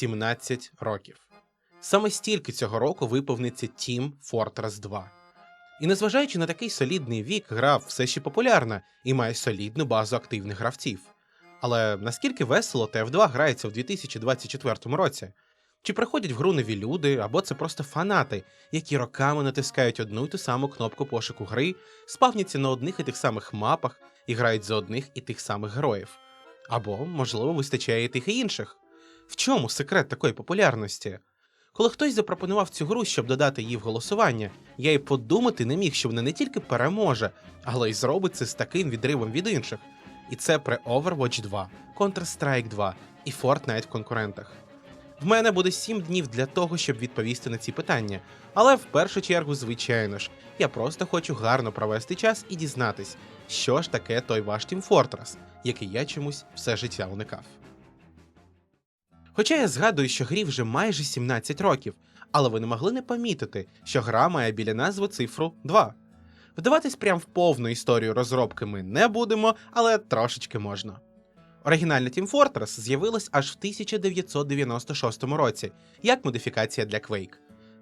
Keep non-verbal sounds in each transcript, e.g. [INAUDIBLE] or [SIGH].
17 років. Саме стільки цього року виповниться Team Fortress 2. І незважаючи на такий солідний вік, гра все ще популярна і має солідну базу активних гравців. Але наскільки весело TF2 грається в 2024 році? Чи приходять в гру нові люди, або це просто фанати, які роками натискають одну й ту саму кнопку пошуку гри, спавняться на одних і тих самих мапах і грають за одних і тих самих героїв? Або, можливо, вистачає і тих і інших. В чому секрет такої популярності? Коли хтось запропонував цю гру, щоб додати її в голосування, я й подумати не міг, що вона не тільки переможе, але й зробить це з таким відривом від інших. І це при Overwatch 2, Counter-Strike 2 і Fortnite в конкурентах. В мене буде 7 днів для того, щоб відповісти на ці питання. Але в першу чергу, звичайно ж, я просто хочу гарно провести час і дізнатись, що ж таке той ваш Team Fortress, який я чомусь все життя уникав. Хоча я згадую, що грі вже майже 17 років, але ви не могли не помітити, що гра має біля назви цифру 2. Вдаватись прям в повну історію розробки ми не будемо, але трошечки можна. Оригінальна Team Fortress з'явилась аж в 1996 році, як модифікація для Quake.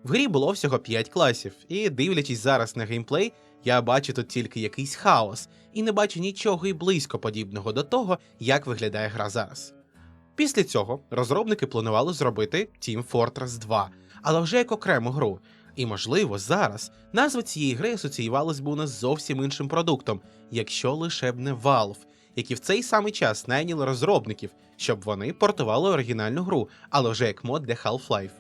В грі було всього 5 класів, і дивлячись зараз на геймплей, я бачу тут тільки якийсь хаос і не бачу нічого і близько подібного до того, як виглядає гра зараз. Після цього розробники планували зробити Team Fortress 2, але вже як окрему гру. І, можливо, зараз назва цієї гри асоціювалась би у нас зовсім іншим продуктом, якщо лише б не Valve, які в цей самий час найняли розробників, щоб вони портували оригінальну гру, але вже як мод для Half-Life.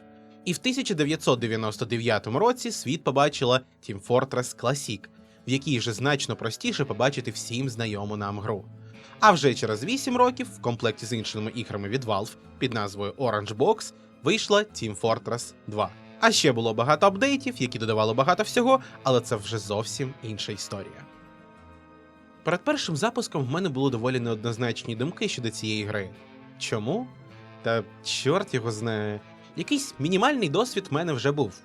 І в 1999 році світ побачила Team Fortress Classic, в якій вже значно простіше побачити всім знайому нам гру. А вже через 8 років, в комплекті з іншими іграми від Valve під назвою Orange Box, вийшла Team Fortress 2. А ще було багато апдейтів, які додавали багато всього, але це вже зовсім інша історія. Перед першим запуском в мене були доволі неоднозначні думки щодо цієї гри. Чому? Та чорт його знає. Якийсь мінімальний досвід в мене вже був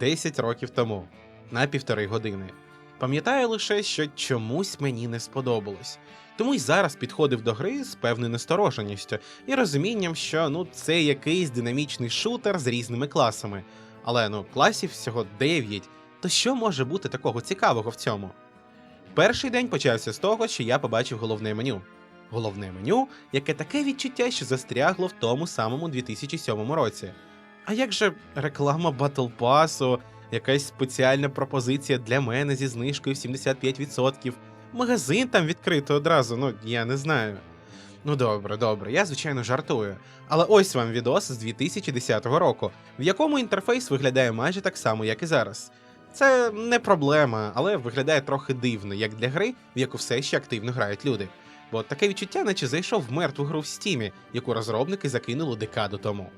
10 років тому, на півтори години. Пам'ятаю лише, що чомусь мені не сподобалось. Тому й зараз підходив до гри з певною настороженістю і розумінням, що ну це якийсь динамічний шутер з різними класами. Але ну класів всього 9, то що може бути такого цікавого в цьому? Перший день почався з того, що я побачив головне меню. Головне меню, яке таке відчуття, що застрягло в тому самому 2007 році. А як же реклама Battle Pass, якась спеціальна пропозиція для мене зі знижкою в 75%, магазин там відкрито одразу, ну я не знаю. Ну добре, добре, я звичайно жартую. Але ось вам відос з 2010 року, в якому інтерфейс виглядає майже так само, як і зараз. Це не проблема, але виглядає трохи дивно, як для гри, в яку все ще активно грають люди. Бо таке відчуття, наче зайшов в мертву гру в стімі, яку розробники закинули декаду тому.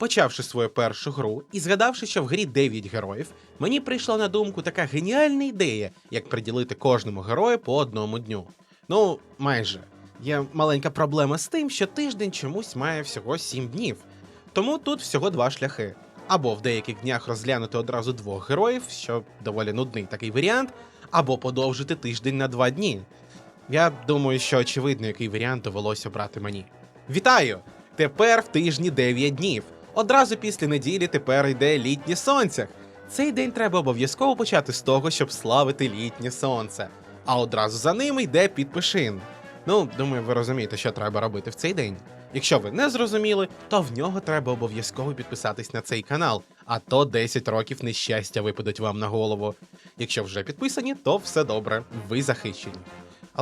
Почавши свою першу гру і згадавши, що в грі 9 героїв, мені прийшла на думку така геніальна ідея, як приділити кожному герою по одному дню. Ну, майже. Є маленька проблема з тим, що тиждень чомусь має всього 7 днів. Тому тут всього два шляхи. Або в деяких днях розглянути одразу двох героїв, що доволі нудний такий варіант, або подовжити тиждень на два дні. Я думаю, що очевидно, який варіант довелося брати мені. Вітаю! Тепер в тижні 9 днів. Одразу після неділі тепер йде літнє сонце. Цей день треба обов'язково почати з того, щоб славити літнє сонце. А одразу за ним йде підпишин. Ну, думаю, ви розумієте, що треба робити в цей день. Якщо ви не зрозуміли, то в нього треба обов'язково підписатись на цей канал, а то 10 років нещастя випадуть вам на голову. Якщо вже підписані, то все добре, ви захищені.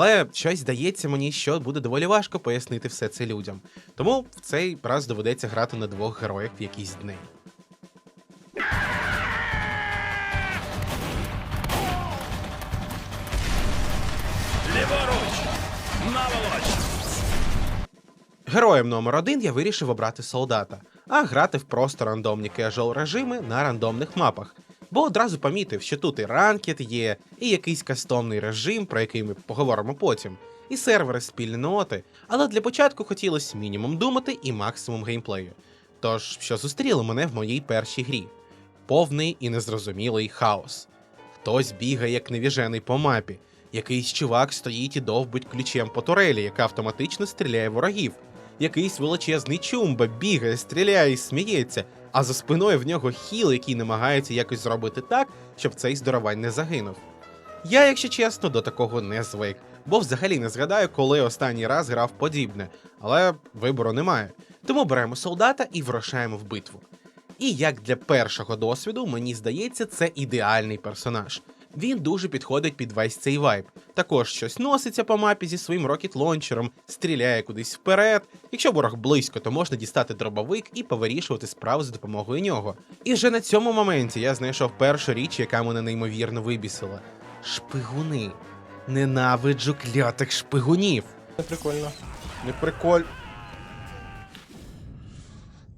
Але щось здається мені, що буде доволі важко пояснити все це людям. Тому в цей раз доведеться грати на двох героях в якийсь день. Ліворуч! Наволоч! Героєм номер один я вирішив обрати солдата, а грати в просто рандомні кежуал режими на рандомних мапах. Бо одразу помітив, що тут і ранкет є, і якийсь кастомний режим, про який ми поговоримо потім, і сервери спільні ноти, але для початку хотілося мінімум думати і максимум геймплею. Тож, що зустріло мене в моїй першій грі: повний і незрозумілий хаос. Хтось бігає як невіжений по мапі, якийсь чувак стоїть і довбить ключем по турелі, яка автоматично стріляє ворогів. якийсь величезний чумба бігає, стріляє і сміється, а за спиною в нього хіл, який намагається якось зробити так, щоб цей здоровань не загинув. Я, якщо чесно, до такого не звик, бо взагалі не згадаю, коли останній раз грав подібне, але вибору немає. Тому беремо солдата і вирушаємо в битву. І як для першого досвіду, мені здається, це ідеальний персонаж. Він дуже підходить під весь цей вайб. Також щось носиться по мапі зі своїм рокет-лончером, стріляє кудись вперед. Якщо ворог близько, то можна дістати дробовик і повирішувати справу за допомогою нього. І вже на цьому моменті я знайшов першу річ, яка мене неймовірно вибісила: шпигуни. Ненавиджу клятих шпигунів. Це прикольно. Не приколь.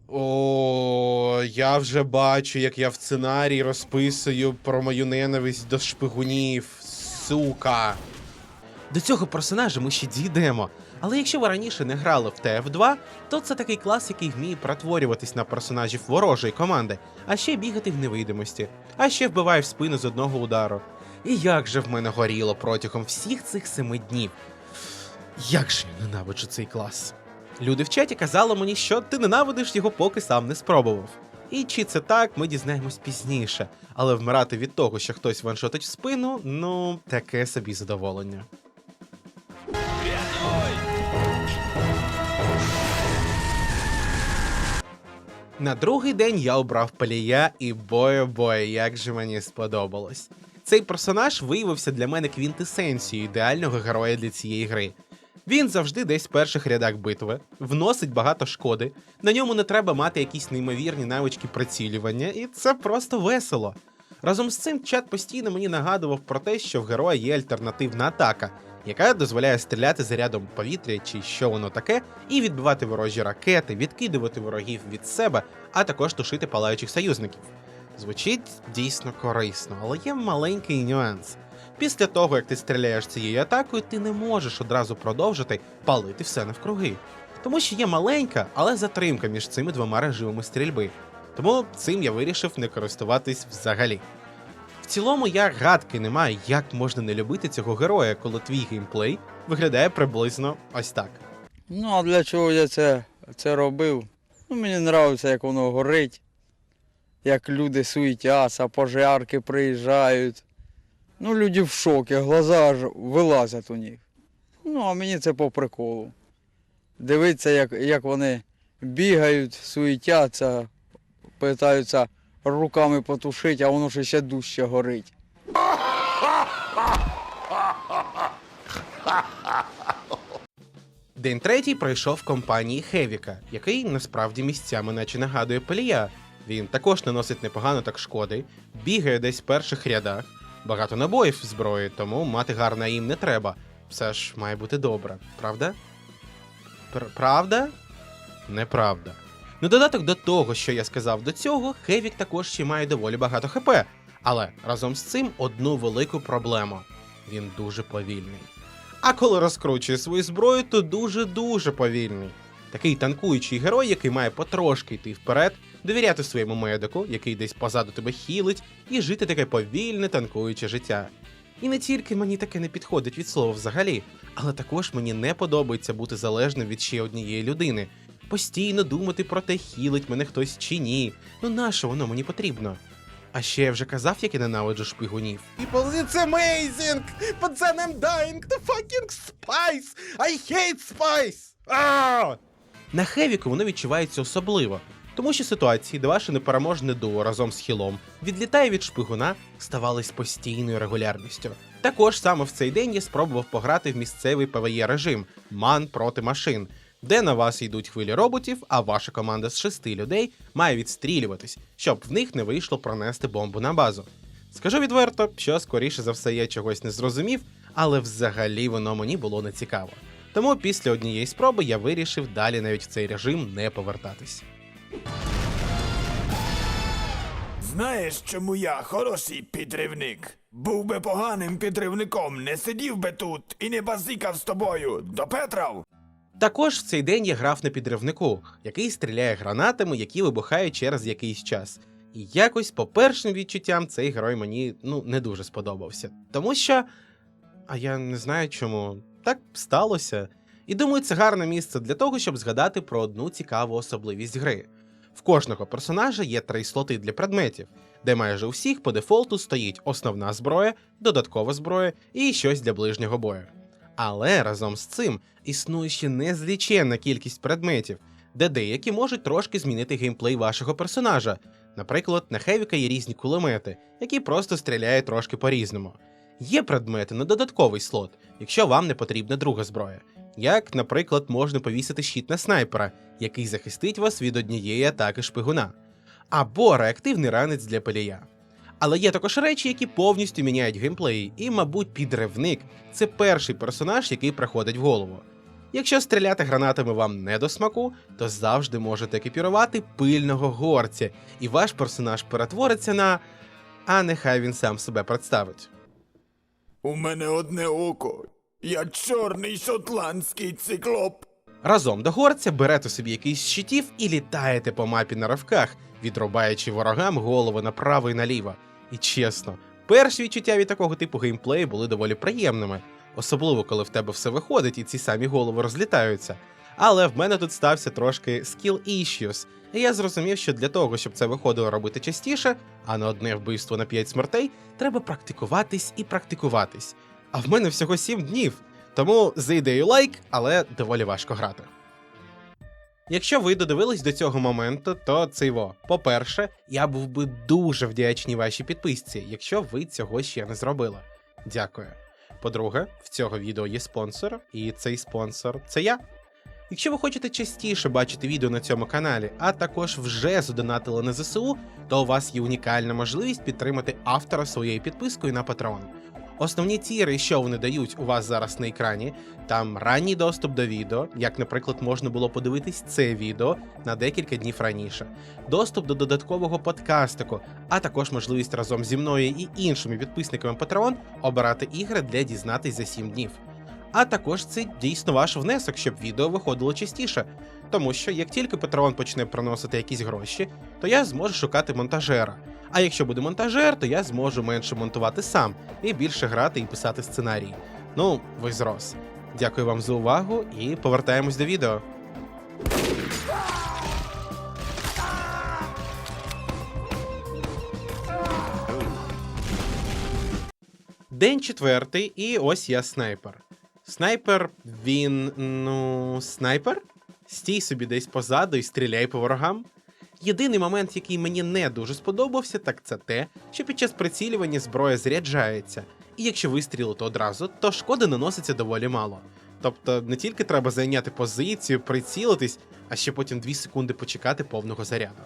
О, я вже бачу, як я в сценарії розписую про мою ненависть до шпигунів. Сука. До цього персонажа ми ще дійдемо. Але якщо ви раніше не грали в TF2, то це такий клас, який вміє протворюватись на персонажів ворожої команди, а ще бігати в невидимості, а ще вбиває в спину з одного удару. І як же в мене горіло протягом всіх цих семи днів. Як же я ненавиджу цей клас. Люди в чаті казали мені, що ти ненавидиш його, поки сам не спробував. І чи це так, ми дізнаємось пізніше, але вмирати від того, що хтось ваншотить в спину, ну, таке собі задоволення. На другий день я обрав Палія, і бою-бою, як же мені сподобалось. Цей персонаж виявився для мене квінтесенцією ідеального героя для цієї гри. Він завжди десь в перших рядах битви, вносить багато шкоди, на ньому не треба мати якісь неймовірні навички прицілювання, і це просто весело. Разом з цим чат постійно мені нагадував про те, що в героя є альтернативна атака, яка дозволяє стріляти зарядом повітря чи що воно таке, і відбивати ворожі ракети, відкидувати ворогів від себе, а також тушити палаючих союзників. Звучить дійсно корисно, але є маленький нюанс. Після того, як ти стріляєш цією атакою, ти не можеш одразу продовжити палити все навкруги. Тому що є маленька, але затримка між цими двома режимами стрільби. Тому цим я вирішив не користуватись взагалі. В цілому я гадки не маю, як можна не любити цього героя, коли твій геймплей виглядає приблизно ось так. Ну, а для чого я це, це робив? Ну, мені подобається, як воно горить, як люди суетяться, пожарки приїжджають. Ну, люди в шокі, глаза аж вилазять у них. Ну, а мені це по приколу. Дивитися, як, як вони бігають, суетяться, питаються руками потушити, а воно ж ще дужче горить. День третій пройшов в компанії Хевіка, який насправді місцями наче нагадує Палія. Він також наносить непогано так шкоди, бігає десь в перших рядах, багато набоїв зброї, тому мати гарне їм не треба. Все ж має бути добре, правда? Пр- правда? Неправда. На додаток до того, що я сказав до цього, Хевік також ще має доволі багато ХП. Але разом з цим одну велику проблему: він дуже повільний. А коли розкручує свою зброю, то дуже-дуже повільний. Такий танкуючий герой, який має потрошки йти вперед, довіряти своєму медику, який десь позаду тебе хілить, і жити таке повільне танкуюче життя. І не тільки мені таке не підходить від слова взагалі, але також мені не подобається бути залежним від ще однієї людини. Постійно думати про те, хілить мене хтось чи ні. Ну нащо воно мені потрібно? А ще я вже казав, як я ненавиджу шпигунів. People, it's amazing! Then I'm dying the fucking spice! I hate spice! Ah! На Хевіку воно відчувається особливо, тому що ситуації, де ваше непереможне дуо разом з хілом відлітає від шпигуна, ставались постійною регулярністю. Також саме в цей день я спробував пограти в місцевий PvE режим ман проти машин, де на вас йдуть хвилі роботів, а ваша команда з шести людей має відстрілюватись, щоб в них не вийшло пронести бомбу на базу. Скажу відверто, що скоріше за все я чогось не зрозумів, але взагалі воно мені було не цікаво. Тому після однієї спроби я вирішив далі навіть в цей режим не повертатись. Знаєш, чому я хороший підривник? Був би поганим підривником, не сидів би тут і не базикав з тобою. До Петров! Також в цей день я грав на підривнику, який стріляє гранатами, які вибухають через якийсь час. І якось, по першим відчуттям, цей герой мені ну не дуже сподобався. Тому що. А я не знаю чому. Так сталося. І думаю, це гарне місце для того, щоб згадати про одну цікаву особливість гри. В кожного персонажа є три слоти для предметів, де майже у всіх по дефолту стоїть основна зброя, додаткова зброя і щось для ближнього бою. Але разом з цим існує ще незліченна кількість предметів, де деякі можуть трошки змінити геймплей вашого персонажа. Наприклад, на Хевіка є різні кулемети, які просто стріляють трошки по-різному. Є предмети на додатковий слот, якщо вам не потрібна друга зброя. Як, наприклад, можна повісити щит на снайпера, який захистить вас від однієї атаки шпигуна, або реактивний ранець для палія. Але є також речі, які повністю міняють геймплей, і, мабуть, підривник це перший персонаж, який приходить в голову. Якщо стріляти гранатами вам не до смаку, то завжди можете екіпірувати пильного горця, і ваш персонаж перетвориться на. А нехай він сам себе представить. У мене одне око. Я чорний шотландський циклоп. Разом до горця берете собі якийсь щитів і літаєте по мапі на ривках, відрубаючи ворогам голови направо і наліво. І чесно, перші відчуття від такого типу геймплею були доволі приємними, особливо коли в тебе все виходить і ці самі голови розлітаються. Але в мене тут стався трошки skill issues, і я зрозумів, що для того, щоб це виходило робити частіше, а не одне вбивство на 5 смертей, треба практикуватись і практикуватись. А в мене всього 7 днів. Тому за ідею лайк, але доволі важко грати. Якщо ви додивились до цього моменту, то це во. По-перше, я був би дуже вдячний вашій підписці, якщо ви цього ще не зробили. Дякую. По-друге, в цього відео є спонсор, і цей спонсор це я. Якщо ви хочете частіше бачити відео на цьому каналі, а також вже задонатили на ЗСУ, то у вас є унікальна можливість підтримати автора своєю підпискою на Patreon. Основні тіри, що вони дають у вас зараз на екрані, там ранній доступ до відео, як, наприклад, можна було подивитись це відео на декілька днів раніше, доступ до додаткового подкастику, а також можливість разом зі мною і іншими підписниками Patreon обирати ігри для дізнатись за 7 днів. А також це дійсно ваш внесок, щоб відео виходило частіше. Тому що як тільки Patreon почне приносити якісь гроші, то я зможу шукати монтажера. А якщо буде монтажер, то я зможу менше монтувати сам і більше грати і писати сценарії. Ну, ви зрос. Дякую вам за увагу і повертаємось до відео. День четвертий, і ось я снайпер. Снайпер, він. ну, снайпер? Стій собі десь позаду і стріляй по ворогам. Єдиний момент, який мені не дуже сподобався, так це те, що під час прицілювання зброя заряджається, і якщо вистрілити одразу, то шкоди наноситься доволі мало. Тобто не тільки треба зайняти позицію, прицілитись, а ще потім 2 секунди почекати повного заряду.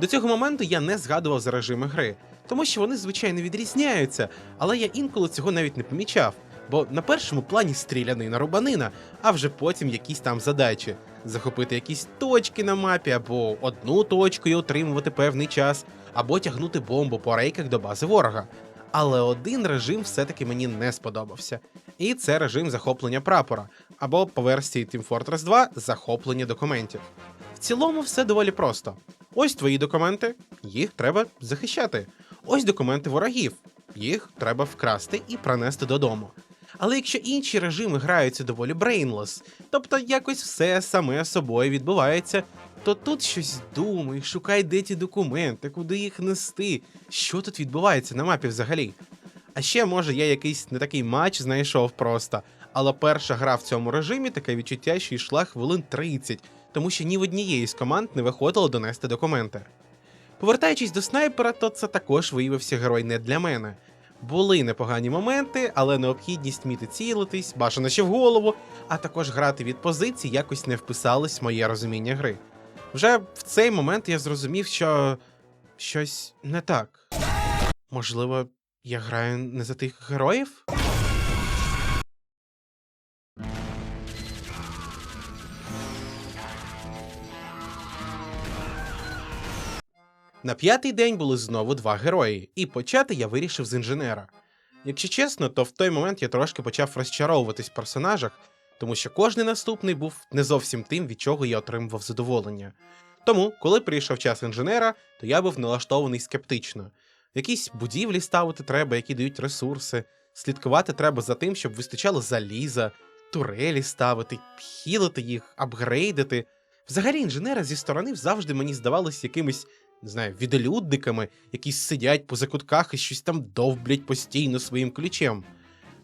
До цього моменту я не згадував за режими гри, тому що вони звичайно відрізняються, але я інколи цього навіть не помічав. Бо на першому плані стрілянина рубанина, а вже потім якісь там задачі захопити якісь точки на мапі, або одну точку і отримувати певний час, або тягнути бомбу по рейках до бази ворога. Але один режим все-таки мені не сподобався. І це режим захоплення прапора, або по версії Team Fortress 2 захоплення документів. В цілому все доволі просто. Ось твої документи, їх треба захищати. Ось документи ворогів, їх треба вкрасти і пронести додому. Але якщо інші режими граються доволі брейнлес, тобто якось все саме собою відбувається, то тут щось думай, шукай, де ті документи, куди їх нести, що тут відбувається на мапі взагалі. А ще, може, я якийсь не такий матч знайшов просто, але перша гра в цьому режимі таке відчуття, що йшла хвилин 30, тому що ні в однієї з команд не виходило донести документи. Повертаючись до снайпера, то це також виявився герой не для мене. Були непогані моменти, але необхідність вміти цілитись, бажано ще в голову, а також грати від позицій якось не вписалось в моє розуміння гри. Вже в цей момент я зрозумів, що щось не так. Можливо, я граю не за тих героїв? На п'ятий день були знову два герої, і почати я вирішив з інженера. Якщо чесно, то в той момент я трошки почав розчаровуватись в персонажах, тому що кожний наступний був не зовсім тим, від чого я отримував задоволення. Тому, коли прийшов час інженера, то я був налаштований скептично. Якісь будівлі ставити треба, які дають ресурси, слідкувати треба за тим, щоб вистачало заліза, турелі ставити, хілити їх, апгрейдити. Взагалі, інженери зі сторони завжди мені здавались якимись, не знаю, віделюдниками, які сидять по закутках і щось там довблять постійно своїм ключем.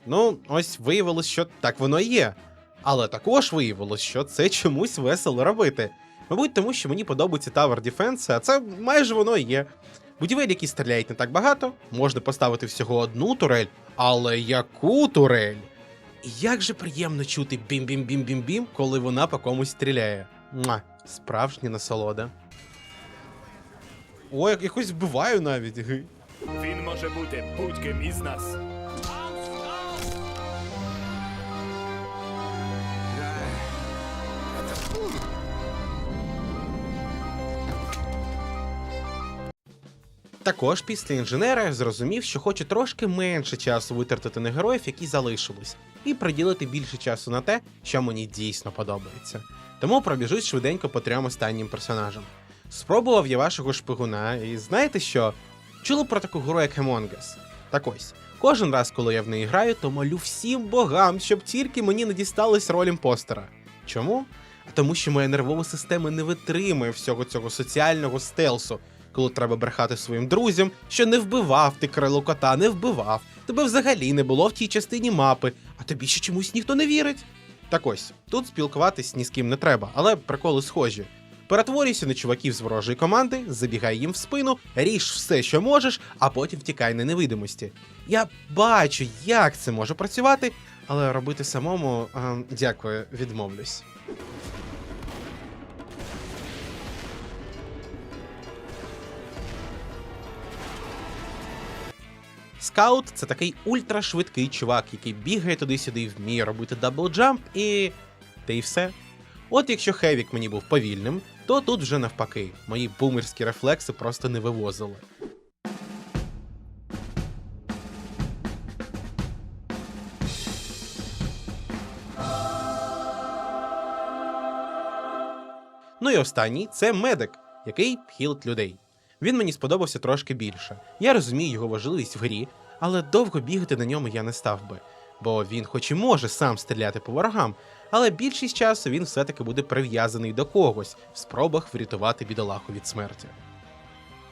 Ну, ось виявилось, що так воно і є. Але також виявилось, що це чомусь весело робити. Мабуть, тому що мені подобається Tower Defense, а це майже воно і є. Будівель, які стріляють не так багато, можна поставити всього одну турель, але яку турель? І як же приємно чути бім-бім-бім-бім-бім, коли вона по комусь стріляє. Муа, справжня насолода. Ой, як якось вбиваю навіть. Він може бути будь-ким із нас. Також після інженера зрозумів, що хочу трошки менше часу витратити на героїв, які залишились, і приділити більше часу на те, що мені дійсно подобається. Тому пробіжусь швиденько по трьом останнім персонажам. Спробував я вашого шпигуна, і знаєте що? Чули про таку гру, як Among Us? Так ось, кожен раз, коли я в неї граю, то молю всім богам, щоб тільки мені не дісталась роль імпостера. Чому? А тому, що моя нервова система не витримує всього цього соціального стелсу, коли треба брехати своїм друзям, що не вбивав ти крило кота, не вбивав, тебе взагалі не було в тій частині мапи, а тобі ще чомусь ніхто не вірить. Так ось, тут спілкуватись ні з ким не треба, але приколи схожі. Перетворюйся на чуваків з ворожої команди, забігай їм в спину, ріж все, що можеш, а потім втікай на невидимості. Я бачу, як це може працювати, але робити самому, а, дякую, відмовлюсь. Скаут це такий ультрашвидкий чувак, який бігає туди-сюди вміє робити даблджамп і. Та й все. От якщо Хевік мені був повільним, то тут вже навпаки, мої бумерські рефлекси просто не вивозили. Ну і останній це медик, який хілить людей. Він мені сподобався трошки більше. Я розумію його важливість в грі, але довго бігати на ньому я не став би. Бо він, хоч і може сам стріляти по ворогам, але більшість часу він все-таки буде прив'язаний до когось в спробах врятувати бідолаху від смерті.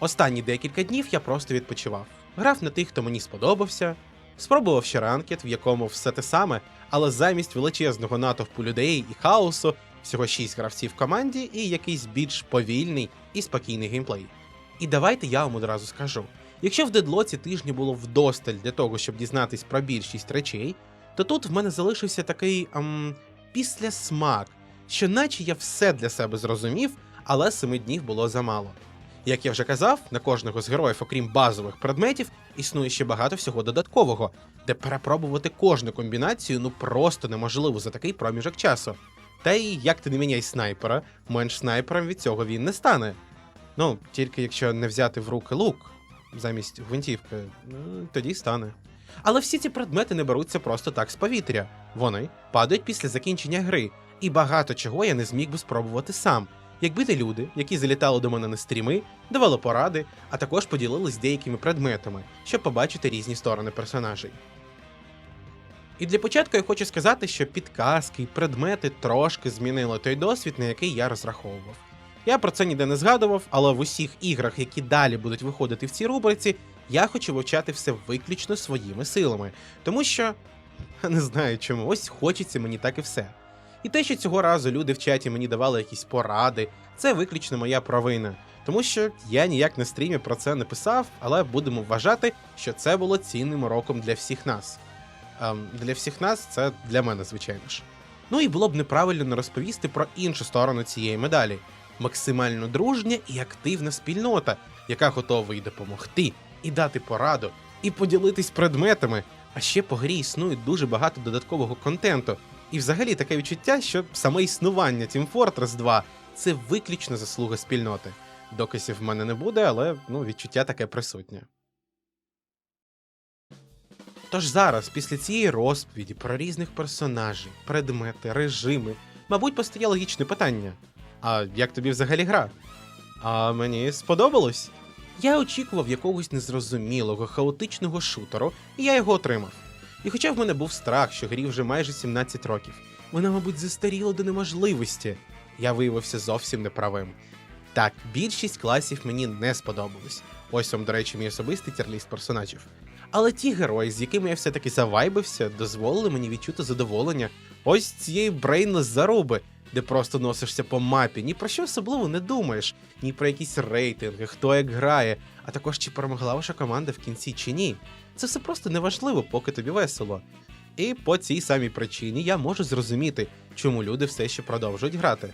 Останні декілька днів я просто відпочивав. Грав на тих, хто мені сподобався, спробував ще ранкет, в якому все те саме, але замість величезного натовпу людей і хаосу всього 6 гравців в команді і якийсь більш повільний і спокійний геймплей. І давайте я вам одразу скажу: якщо в дедлоці тижні було вдосталь для того, щоб дізнатись про більшість речей, то тут в мене залишився такий ем, післясмак, що наче я все для себе зрозумів, але семи днів було замало. Як я вже казав, на кожного з героїв, окрім базових предметів, існує ще багато всього додаткового, де перепробувати кожну комбінацію ну просто неможливо за такий проміжок часу. Та й як ти не міняй снайпера, менш снайпером від цього він не стане. Ну, тільки якщо не взяти в руки лук замість гвинтівки, ну, тоді стане. Але всі ці предмети не беруться просто так з повітря. Вони падають після закінчення гри, і багато чого я не зміг би спробувати сам. Якби не люди, які залітали до мене на стріми, давали поради, а також поділились деякими предметами, щоб побачити різні сторони персонажей. І для початку я хочу сказати, що підказки і предмети трошки змінили той досвід, на який я розраховував. Я про це ніде не згадував, але в усіх іграх, які далі будуть виходити в цій рубриці, я хочу вивчати все виключно своїми силами, тому що [LAUGHS] не знаю чому, ось хочеться мені так і все. І те, що цього разу люди в чаті мені давали якісь поради, це виключно моя провина. Тому що я ніяк на стрімі про це не писав, але будемо вважати, що це було цінним уроком для всіх нас. Ем, для всіх нас це для мене, звичайно ж. Ну і було б неправильно не розповісти про іншу сторону цієї медалі максимально дружня і активна спільнота, яка готова і допомогти, і дати пораду, і поділитись предметами. А ще по грі існує дуже багато додаткового контенту. І взагалі таке відчуття, що саме існування Team Fortress 2 це виключно заслуга спільноти. Доказів в мене не буде, але ну, відчуття таке присутнє. Тож зараз, після цієї розповіді про різних персонажів, предмети, режими, мабуть, постає логічне питання: а як тобі взагалі гра? А мені сподобалось. Я очікував якогось незрозумілого, хаотичного шутеру, і я його отримав. І хоча в мене був страх, що грі вже майже 17 років, вона, мабуть, застаріла до неможливості, я виявився зовсім неправим. Так, більшість класів мені не сподобались. Ось вам, до речі, мій особистий тірліст персонажів. Але ті герої, з якими я все-таки завайбився, дозволили мені відчути задоволення ось цієї брейнлес заруби, де просто носишся по мапі, ні про що особливо не думаєш, ні про якісь рейтинги, хто як грає, а також чи перемогла ваша команда в кінці чи ні. Це все просто неважливо, поки тобі весело. І по цій самій причині я можу зрозуміти, чому люди все ще продовжують грати.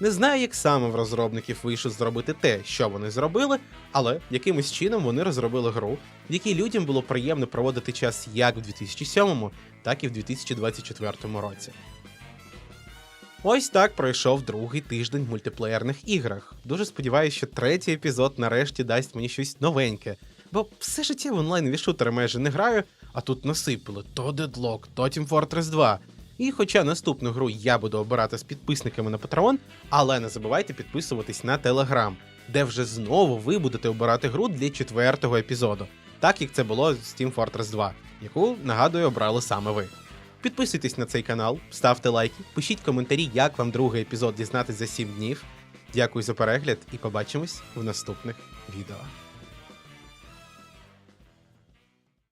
Не знаю, як саме в розробників вийшло зробити те, що вони зробили, але якимось чином вони розробили гру, в якій людям було приємно проводити час як в 2007, так і в 2024 році. Ось так пройшов другий тиждень в мультиплеєрних іграх. Дуже сподіваюся, що третій епізод нарешті дасть мені щось новеньке. Бо все життя в онлайнові шутери майже не граю, а тут насипали то Deadlock, то Team Fortress 2. І хоча наступну гру я буду обирати з підписниками на Patreon, але не забувайте підписуватись на Telegram, де вже знову ви будете обирати гру для четвертого епізоду, так як це було з Team Fortress 2, яку, нагадую, обрали саме ви. Підписуйтесь на цей канал, ставте лайки, пишіть коментарі, як вам другий епізод дізнатись за 7 днів. Дякую за перегляд і побачимось в наступних відео.